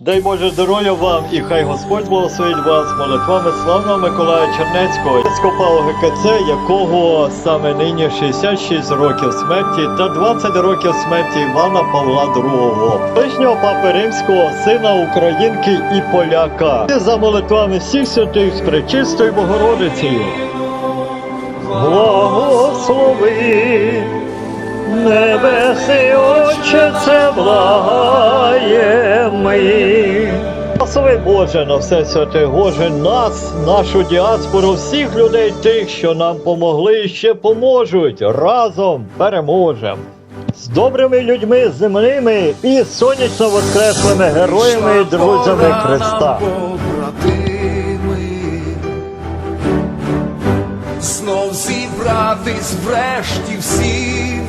Дай Боже здоров'я вам і хай Господь благословить вас молитвами славного Миколая Чернецького, ескопа ГКЦ, якого саме нині 66 років смерті та 20 років смерті Івана Павла II, колишнього папи римського, сина Українки і поляка. І за молитвами всіх святих з пречистою Богородицею. Благослови Небесний Отче, це благає Боже на все святе Боже, нас, нашу діаспору, всіх людей тих, що нам помогли і ще поможуть. Разом переможемо. З добрими людьми земними і сонячно воскреслими героями і друзями Христа. Знов зібратись врешті всім.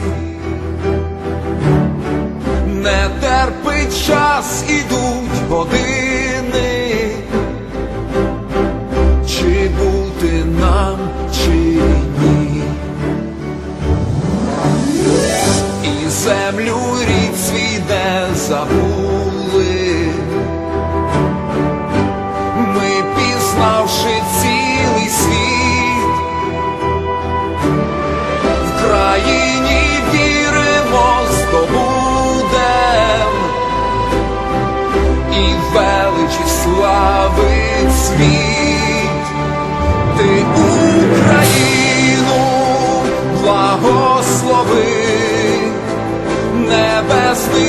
Не терпить час, ідуть години. Небесний Отче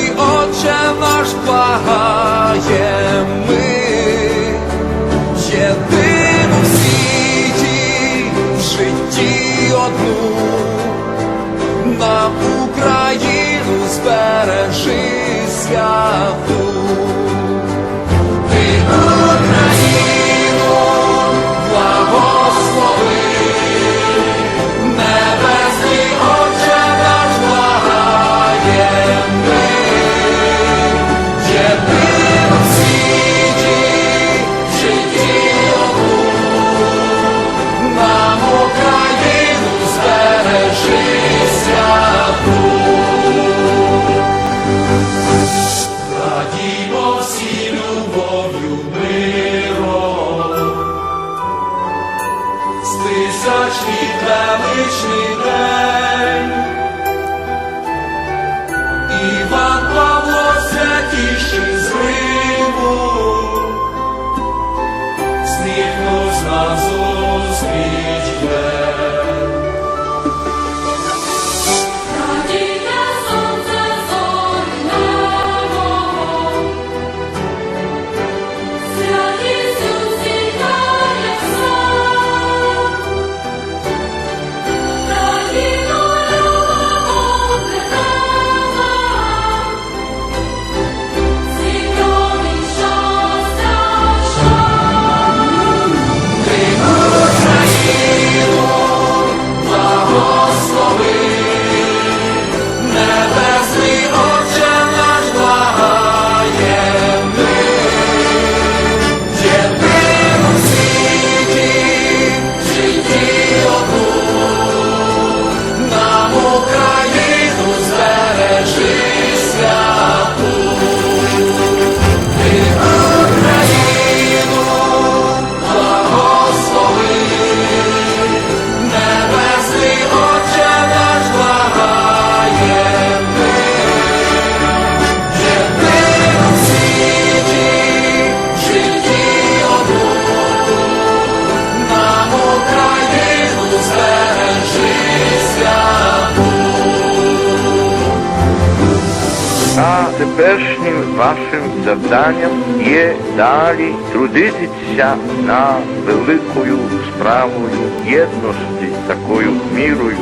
завданням є далі трудитися на великою справою єдності такою мірою,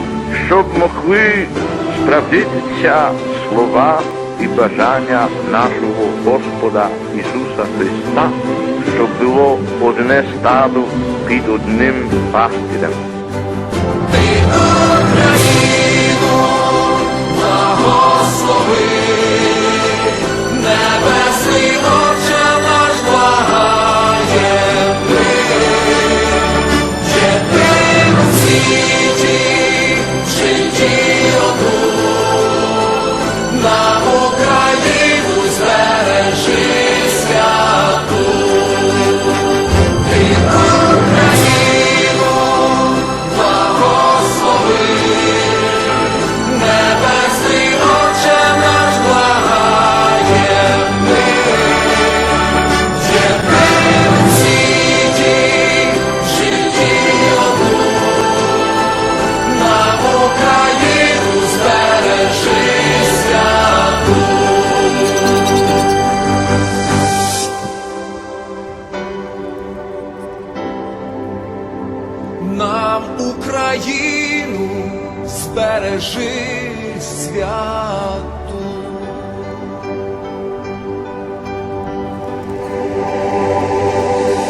щоб могли справдитися слова і бажання нашого Господа Ісуса Христа, щоб було одне стадо під одним пастирем. Святу.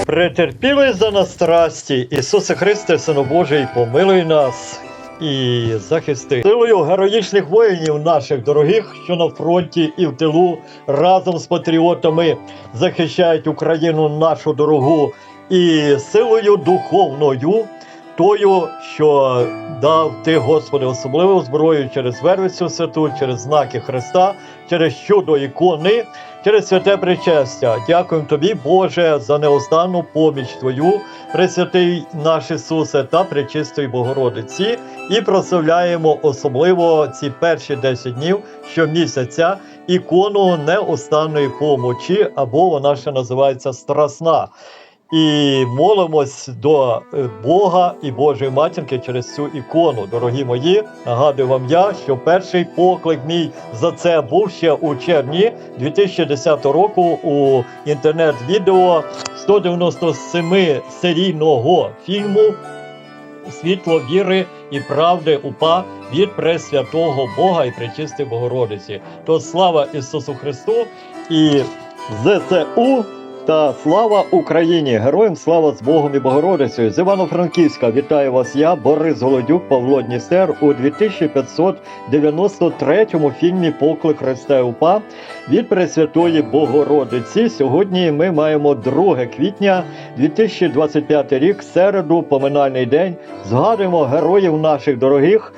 Претерпіли за нас страсті, Ісусе Христе, Сину Божий, помилуй нас і захисти. Силою героїчних воїнів наших дорогих, що на фронті і в тилу разом з патріотами захищають Україну нашу дорогу, і силою духовною, тою, що дав ти, Господи, особливу зброю через Вервицю святу, через знаки Христа, через чудо ікони, через святе причастя. Дякуємо тобі, Боже, за неостанну поміч Твою, Пресвятий наш Ісусе та Пречистої Богородиці, і прославляємо особливо ці перші 10 днів щомісяця ікону неостанної помочі, або вона ще називається Страсна. І молимось до е, Бога і Божої матінки через цю ікону. Дорогі мої, нагадую вам я, що перший поклик мій за це був ще у червні 2010 року у інтернет-відео 197 серійного фільму Світло віри і правди упа від Пресвятого Бога і Пречистої Богородиці. То слава Ісусу Христу і ЗСУ та слава Україні! Героям слава з Богом і Богородицею! З Івано-Франківська вітаю вас я, Борис Голодюк, Павло Дністер у 2593 фільмі Поклик Христа УПА від Пресвятої Богородиці. Сьогодні ми маємо 2 квітня 2025 рік, середу, поминальний день. Згадуємо героїв наших дорогих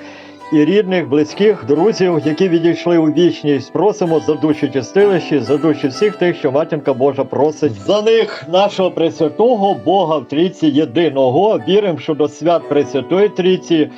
і рідних, близьких, друзів, які відійшли у вічність. Просимо за душі чистилищі, за душі всіх тих, що матінка Божа просить. За них нашого Пресвятого Бога в трійці єдиного. Віримо, що до свят Пресвятої Трійці.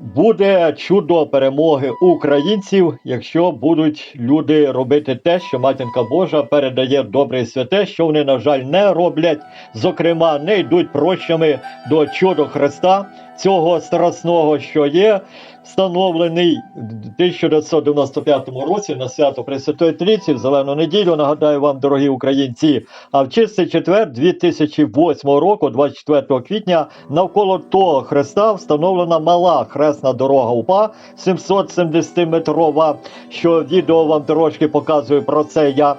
Буде чудо перемоги українців, якщо будуть люди робити те, що матінка Божа передає добре святе, що вони, на жаль, не роблять. Зокрема, не йдуть прощами до чудо Христа, цього страсного, що є встановлений в 1995 році на свято Пресвятої Трійці в Зелену неділю. Нагадаю вам, дорогі українці. А в чистий четвер 2008 року, 24 квітня, навколо того Христа встановлена мала хресна дорога УПА 770-метрова. Що відео вам трошки показує про це я.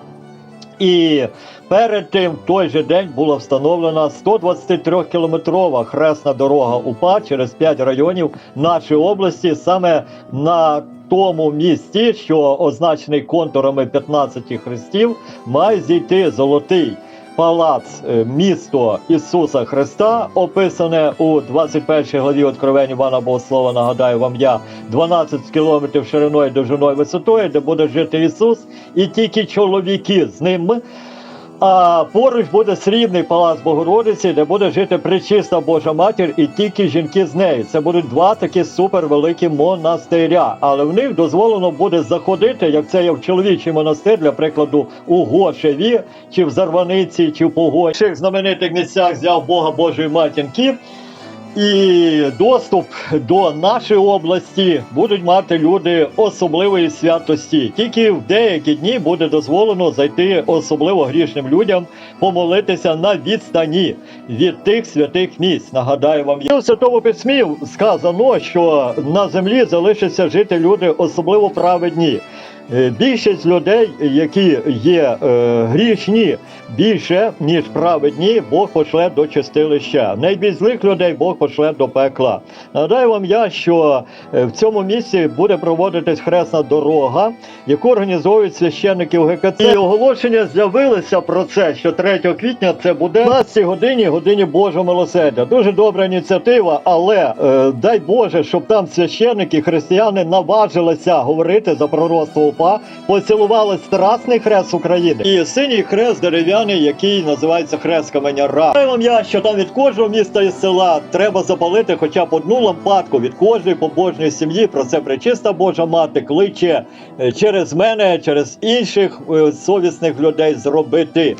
І перед тим в той же день була встановлена 123-кілометрова хресна дорога УПА через 5 районів нашої області, саме на тому місці, що означений контурами 15 хрестів, має зійти золотий. Палац е, місто Ісуса Христа, описане у 21 главі Откровень Івана Богослова, нагадаю вам я, 12 кілометрів шириною, довжиною, висотою, де буде жити Ісус, і тільки чоловіки з ним. А поруч буде срібний палац Богородиці, де буде жити пречиста Божа матір і тільки жінки з нею. Це будуть два такі супервеликі монастиря. Але в них дозволено буде заходити, як це є в чоловічий монастир, для прикладу, у Гошеві, чи в Зарваниці, чи в Погоні. В цих знаменитих місцях взяв Бога Божої матінки. І доступ до нашої області будуть мати люди особливої святості. Тільки в деякі дні буде дозволено зайти особливо грішним людям, помолитися на відстані від тих святих місць. Нагадаю вам, в святому письмі сказано, що на землі залишаться жити люди особливо праведні. Е, Більшість людей, які є е, грішні більше, ніж праведні, Бог пошле до чистилища. Найбільш злих людей Бог пошле до пекла. Нагадаю вам я, що е, в цьому місці буде проводитись хресна дорога, яку організовують священники УГКЦ. І оголошення з'явилися про це, що 3 квітня це буде 12 годині, годині Божого милосердя. Дуже добра ініціатива, але е, дай Боже, щоб там священники, християни наважилися говорити за пророцтво УПА, поцілували страсний хрест України і синій хрест дерев'яний, який називається хрест каменя Ра. Знаю я, що там від кожного міста і села треба запалити хоча б одну лампадку від кожної побожної сім'ї. Про це пречиста Божа мати кличе е, через мене, через інших е, совісних людей зробити.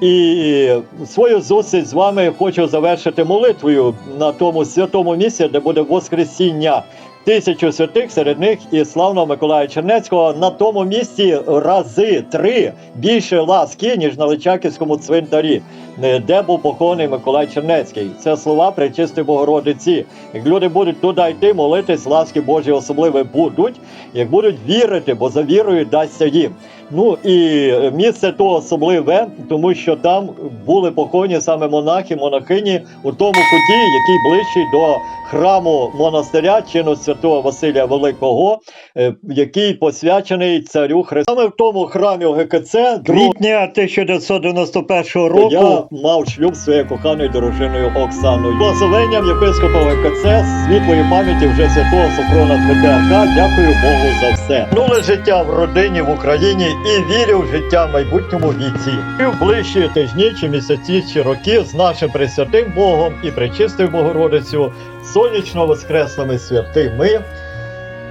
І свою зустріч з вами хочу завершити молитвою на тому святому місці, де буде Воскресіння тисячу святих, серед них і славного Миколая Чернецького на тому місці рази три більше ласки, ніж на Личаківському цвинтарі, е, де був похований Миколай Чернецький. Це слова Пречистої Богородиці. Як люди будуть туди йти, молитись, ласки Божі особливі будуть, як будуть вірити, бо за вірою дасться їм. Ну і е, місце то особливе, тому що там були поховані саме монахи, монахині у тому куті, який ближчий до храму монастиря чину святого Василія Великого, е, який посвячений царю Христу. Саме в тому храмі ОГКЦ квітня 1991 року я мав шлюб своєю коханою дружиною Оксаною. Благословенням єпископа ОГКЦ світлої пам'яті вже святого Сопрона Дмитрика. Дякую Богу за все. Минуле життя в родині в Україні і вірю в життя в майбутньому віці. І в ближчі тижні чи місяці чи роки з нашим пресвятим Богом і пречистою Богородицю, сонячно воскреслими святими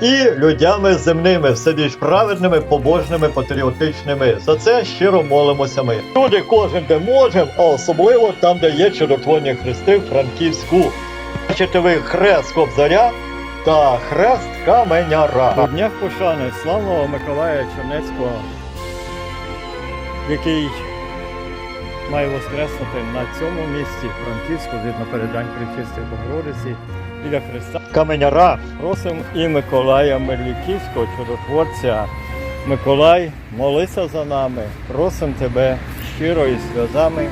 і людями земними, все більш праведними, побожними, патріотичними. За це щиро молимося ми. Туди кожен де можемо, а особливо там, де є чудотворні хрести в Франківську. Бачите ви хрест Кобзаря та хрест Каменяра. У днях пошани славного Миколая Чернецького, який має воскреснути на цьому місці Франківську згідно передань Пречистої Богородиці біля Христа. Каменяра. Просимо і Миколая Мерліківського, чудотворця. Миколай, молися за нами, просимо тебе щиро і сльозами.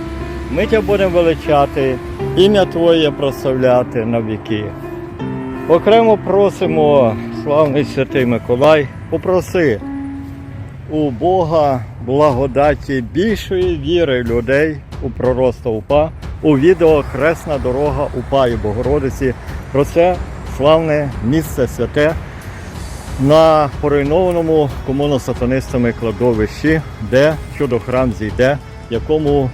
Ми тебе будемо величати, ім'я Твоє прославляти на віки. Окремо просимо, славний святий Миколай, попроси у Бога благодаті більшої віри людей у пророцтво УПА, у відео Хресна дорога УПА і Богородиці. Про це славне місце святе на поруйнованому комуно-сатанистами кладовищі, де чудо-храм зійде, якому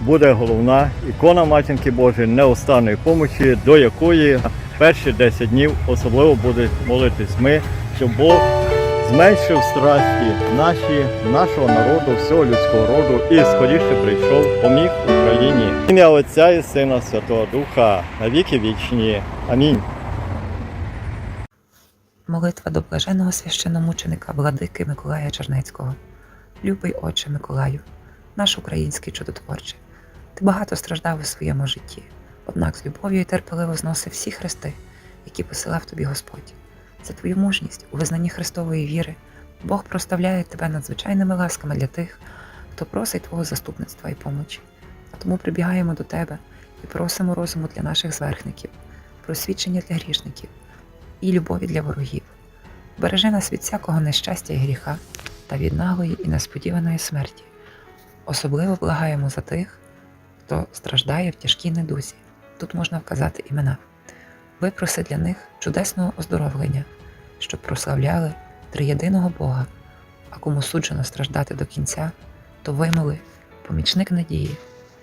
буде головна ікона Матінки Божої неустанної помочі, до якої перші 10 днів особливо будуть молитись ми, щоб Бог зменшив страсті наші, нашого народу, всього людського роду і скоріше прийшов, поміг Україні. Ім'я Отця і Сина Святого Духа на віки вічні. Амінь. Молитва до блаженого священомученика владики Миколая Чернецького. Любий Отче Миколаю, наш український чудотворче, ти багато страждав у своєму житті, однак з любов'ю і терпеливо зносив всі хрести, які посилав тобі Господь. За твою мужність у визнанні Христової віри Бог проставляє тебе надзвичайними ласками для тих, хто просить Твого заступництва і помочі. А тому прибігаємо до тебе і просимо розуму для наших зверхників, просвідчення для грішників і любові для ворогів. Бережи нас від всякого нещастя і гріха та від наглої і несподіваної смерті. Особливо благаємо за тих, хто страждає в тяжкій недузі. Тут можна вказати імена. Випроси для них чудесного оздоровлення, щоб прославляли триєдиного Бога, а кому суджено страждати до кінця, то вимоли, помічник надії,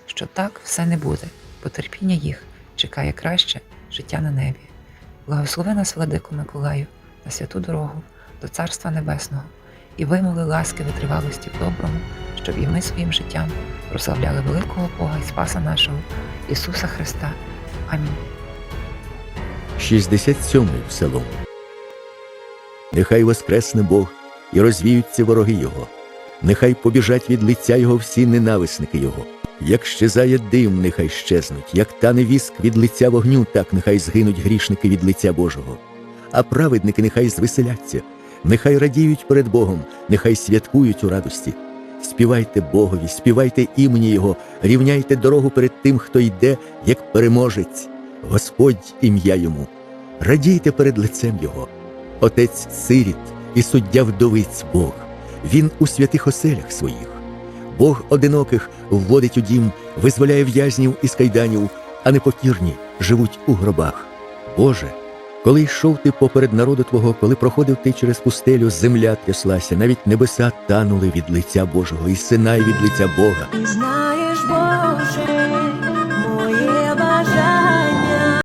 що так все не буде, бо терпіння їх чекає краще життя на небі. Благослови нас, владико Миколаю, на святу дорогу до Царства Небесного і вимоли ласки витривалості в доброму, щоб і ми своїм життям прославляли великого Бога і Спаса нашого Ісуса Христа. Амінь. 67 псалом. Нехай воскресне Бог і розвіються вороги Його. Нехай побіжать від лиця Його всі ненависники Його. Як щезає дим, нехай щезнуть, як тане віск від лиця вогню, так нехай згинуть грішники від лиця Божого. А праведники нехай звеселяться, нехай радіють перед Богом, нехай святкують у радості. Співайте Богові, співайте імені Його, рівняйте дорогу перед тим, хто йде, як переможець. Господь ім'я йому, радійте перед лицем Його, Отець сиріт і суддя вдовиць Бог, Він у святих оселях своїх. Бог одиноких вводить у дім, визволяє в'язнів із кайданів, а непокірні живуть у гробах. Боже, коли йшов ти поперед народу Твого, коли проходив ти через пустелю, земля тряслася, навіть небеса танули від лиця Божого і синай від лиця Бога.